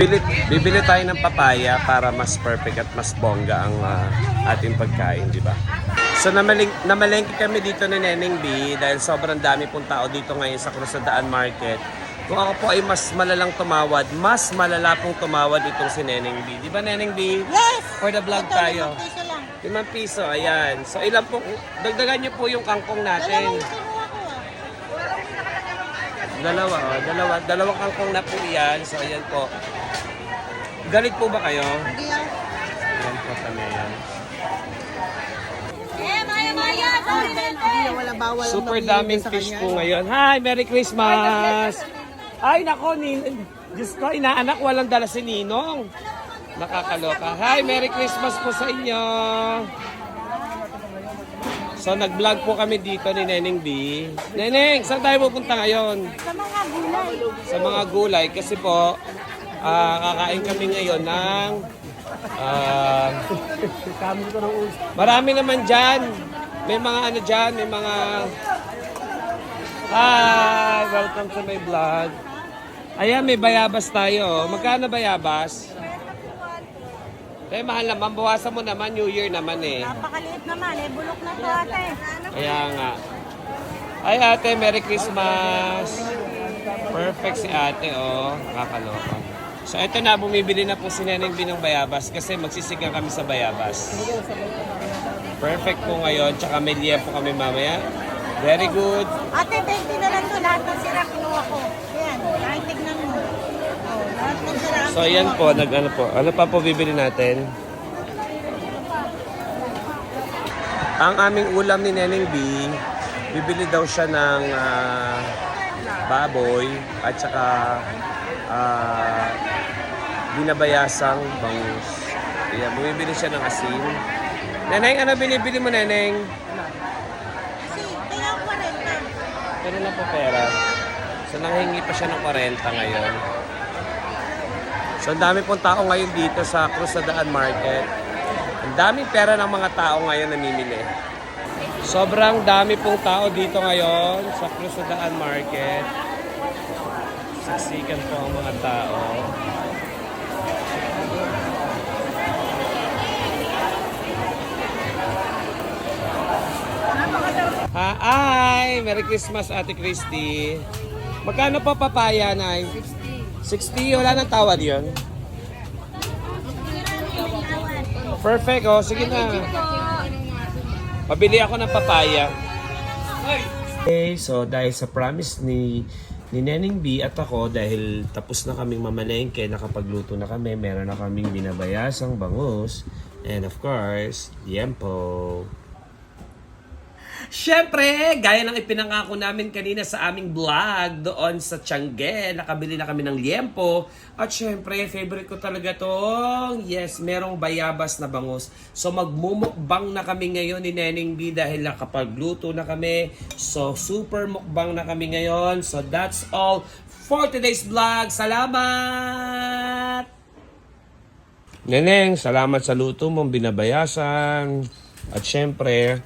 Bibili, bibili tayo ng papaya para mas perfect at mas bongga ang ah, ating pagkain, di ba? So namaling, namalengke kami dito ni Neneng B dahil sobrang dami pong tao dito ngayon sa Crusadaan Market. Kung ako po ay mas malalang tumawad, mas malala pong tumawad itong si Neneng B. Di ba Neneng B? Yes! For the vlog Ito, tayo. limang piso lang. Limang piso, ayan. So ilan po, dagdagan niyo po yung kangkong natin. ah. Dalawa, oh. Dalawa, dalawang kangkong na po yan. So ayan po. Galit po ba kayo? Hindi ah. Ayan po kami yan. Eh, ang Super daming fish po ngayon. Hi, Merry Christmas! Ay, nako, nin Diyos ko, inaanak walang dala si Ninong. Nakakaloka. Hi, Merry Christmas po sa inyo! So, nag-vlog po kami dito ni Neneng B. Neneng, saan tayo pupunta ngayon? Sa mga gulay. Sa mga gulay kasi po, ah, kakain kami ngayon ng ah, marami naman dyan. May mga ano dyan, may mga Hi! Welcome to my vlog. Ayan, may bayabas tayo. Magkano bayabas? Eh, mahal naman. Bawasan mo naman. New Year naman eh. Napakaliit naman eh. Bulok na to ate. Kaya nga. Ay ate, Merry Christmas. Perfect si ate, oh. Nakakaloka. So ito na, bumibili na po si Neneng Binong Bayabas kasi magsisigang kami sa Bayabas. Perfect po ngayon, tsaka may liya po kami mamaya. Very good. Ate, 20 na lang to. Lahat ng sira kinuha ko. Ayan. Kahit tignan mo. Oh, lahat ng sira ang So ayan po, nag ano po. Ano pa po bibili natin? Ang aming ulam ni Neneng B, bibili daw siya ng ah, baboy at saka ah, binabayasang bangus. Ayan, bumibili siya ng asin. Neneng, ano binibili mo, Neneng? Kasi, kaya ang 40. Pero na po pera. So nanghingi pa siya ng 40 ngayon. So ang dami pong tao ngayon dito sa Crusadaan Market. Ang daming pera ng mga tao ngayon namimili. Sobrang dami pong tao dito ngayon sa Crusadaan Market. Siksikan po ang mga tao. Ay! Merry Christmas, Ate Christy. Magkano pa papaya, Nay? 60. 60? Wala nang tawad yun? Perfect, oh. Sige na. Pabili ako ng papaya. Okay, so dahil sa promise ni ni Neneng B at ako dahil tapos na kaming mamalengke, nakapagluto na kami, meron na kaming binabayasang bangus, and of course, liempo. Siyempre, gaya ng ipinangako namin kanina sa aming vlog doon sa Tiangge, nakabili na kami ng liempo. At syempre, favorite ko talaga tong, yes, merong bayabas na bangus. So magmumukbang na kami ngayon ni Neneng B dahil nakapagluto na kami. So super mukbang na kami ngayon. So that's all for today's vlog. Salamat! Neneng, salamat sa luto mong binabayasan. At syempre,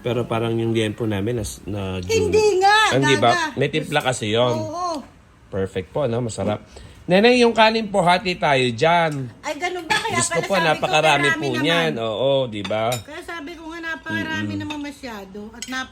pero parang yung liempo namin nas, na Hindi nga, Hindi ba? gaga. May timpla kasi yon. Oo. Perfect po, no? Masarap. Neneng, yung kanin po hati tayo dyan. Ay, ganun ba? Kaya Gusto pala po, sabi napakarami po marami niyan. naman. Oo, di ba? Kaya sabi ko nga napakarami naman masyado. At nap